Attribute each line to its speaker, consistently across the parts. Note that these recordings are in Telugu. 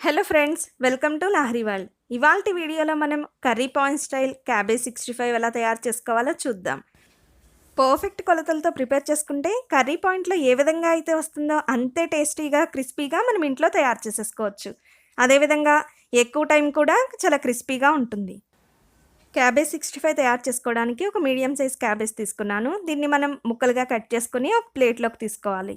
Speaker 1: Hello friends welcome to Lahari world ఇవాళ వీడియోలో మనం curry point style cabbage sixty five ఎలా తయారు చేసుకోవాలో చూద్దాం. పర్ఫెక్ట్ కొలతలతో ప్రిపేర్ చేసుకుంటే కర్రీ పాయింట్లో ఏ విధంగా అయితే వస్తుందో అంతే టేస్టీగా క్రిస్పీగా మనం ఇంట్లో తయారు చేసేసుకోవచ్చు. అదేవిధంగా ఎక్కువ టైం కూడా చాలా క్రిస్పీగా ఉంటుంది. క్యాబేజ్ సిక్స్టీ ఫైవ్ తయారు చేసుకోవడానికి ఒక మీడియం సైజ్ క్యాబేజ్ తీసుకున్నాను. దీన్ని మనం ముక్కలుగా కట్ చేసుకుని ఒక ప్లేట్లోకి తీసుకోవాలి.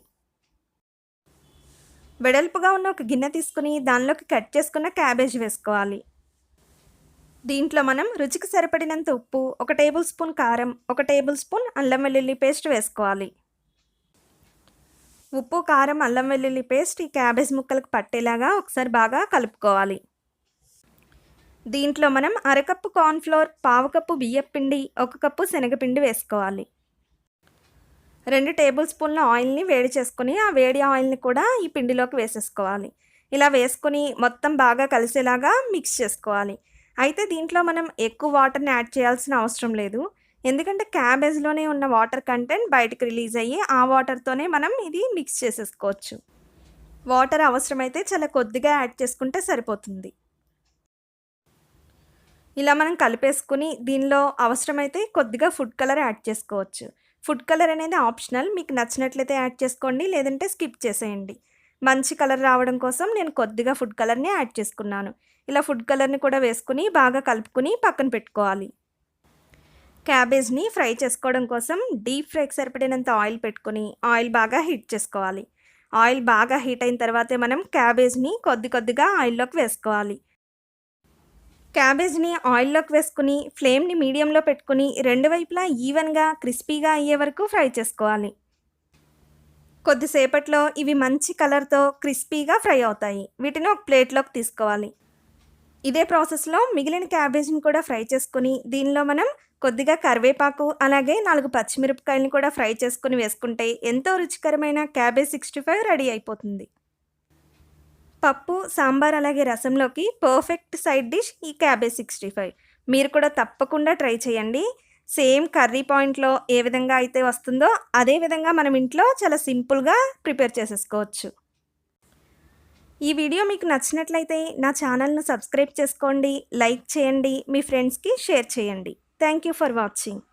Speaker 1: వెడల్పుగా ఉన్న ఒక గిన్నె తీసుకుని దానిలోకి కట్ చేసుకున్న క్యాబేజ్ వేసుకోవాలి. దీంట్లో మనం రుచికి సరిపడినంత ఉప్పు ఒక టేబుల్ స్పూన్ కారం ఒక టేబుల్ స్పూన్ అల్లం వెల్లుల్లి పేస్ట్ వేసుకోవాలి. ఉప్పు కారం అల్లం వెల్లుల్లి పేస్ట్ ఈ క్యాబేజ్ ముక్కలకు పట్టేలాగా ఒకసారి బాగా కలుపుకోవాలి. దీంట్లో మనం అరకప్పు కార్న్ఫ్లోర్ పావు కప్పు బియ్యపిండి ఒక కప్పు శనగపిండి వేసుకోవాలి. రెండు టేబుల్ స్పూన్ల ఆయిల్ని వేడి చేసుకొని ఆ వేడి ఆయిల్ని కూడా ఈ పిండిలోకి వేసేసుకోవాలి. ఇలా వేసుకుని మొత్తం బాగా కలిసేలాగా మిక్స్ చేసుకోవాలి. అయితే దీంట్లో మనం ఎక్కువ వాటర్ని యాడ్ చేయాల్సిన అవసరం లేదు. ఎందుకంటే క్యాబేజ్లోనే ఉన్న వాటర్ కంటెంట్ బయటకు రిలీజ్ అయ్యి ఆ వాటర్తోనే మనం ఇది మిక్స్ చేసేసుకోవచ్చు. వాటర్ అవసరమైతే చాలా కొద్దిగా యాడ్ చేసుకుంటే సరిపోతుంది. ఇలా మనం కలిపేసుకుని దీనిలో అవసరమైతే కొద్దిగా ఫుడ్ కలర్ యాడ్ చేసుకోవచ్చు. ఫుడ్ కలర్ అనేది ఆప్షనల్. మీకు నచ్చినట్లయితే యాడ్ చేసుకోండి లేదంటే స్కిప్ చేసేయండి. మంచి కలర్ రావడం కోసం నేను కొద్దిగా ఫుడ్ కలర్ని యాడ్ చేసుకున్నాను. ఇలా ఫుడ్ కలర్ని కూడా వేసుకుని బాగా కలుపుకుని పక్కన పెట్టుకోవాలి. క్యాబేజ్ని ఫ్రై చేసుకోవడం కోసం డీప్ ఫ్రైకి సరిపడినంత ఆయిల్ పెట్టుకొని ఆయిల్ బాగా హీట్ చేసుకోవాలి. ఆయిల్ బాగా హీట్ అయిన తర్వాతే మనం క్యాబేజ్ని కొద్ది కొద్దిగా ఆయిల్లోకి వేసుకోవాలి. క్యాబేజ్ని ఆయిల్లోకి వేసుకుని ఫ్లేమ్ని మీడియంలో పెట్టుకుని రెండు వైపులా ఈవెన్గా క్రిస్పీగా అయ్యే వరకు ఫ్రై చేసుకోవాలి. కొద్దిసేపట్లో ఇవి మంచి కలర్తో క్రిస్పీగా ఫ్రై అవుతాయి. వీటిని ఒక ప్లేట్లోకి తీసుకోవాలి. ఇదే ప్రాసెస్లో మిగిలిన క్యాబేజ్ని కూడా ఫ్రై చేసుకుని దీనిలో మనం కొద్దిగా కరివేపాకు అలాగే నాలుగు పచ్చిమిరపకాయలను కూడా ఫ్రై చేసుకుని వేసుకుంటే ఎంతో రుచికరమైన క్యాబేజ్ సిక్స్టీ ఫైవ్ రెడీ అయిపోతుంది. పప్పు సాంబార్ అలాగే రసంలోకి పర్ఫెక్ట్ సైడ్ డిష్ ఈ క్యాబేజ్ సిక్స్టీ ఫైవ్ మీరు కూడా తప్పకుండా ట్రై చేయండి. సేమ్ కర్రీ పాయింట్లో ఏ విధంగా అయితే వస్తుందో అదే విధంగా మనం ఇంట్లో చాలా సింపుల్గా ప్రిపేర్ చేసేసుకోవచ్చు. ఈ వీడియో మీకు నచ్చినట్లయితే నా ఛానల్ను సబ్స్క్రైబ్ చేసుకోండి లైక్ చేయండి మీ ఫ్రెండ్స్కి షేర్ చేయండి. Thank you for watching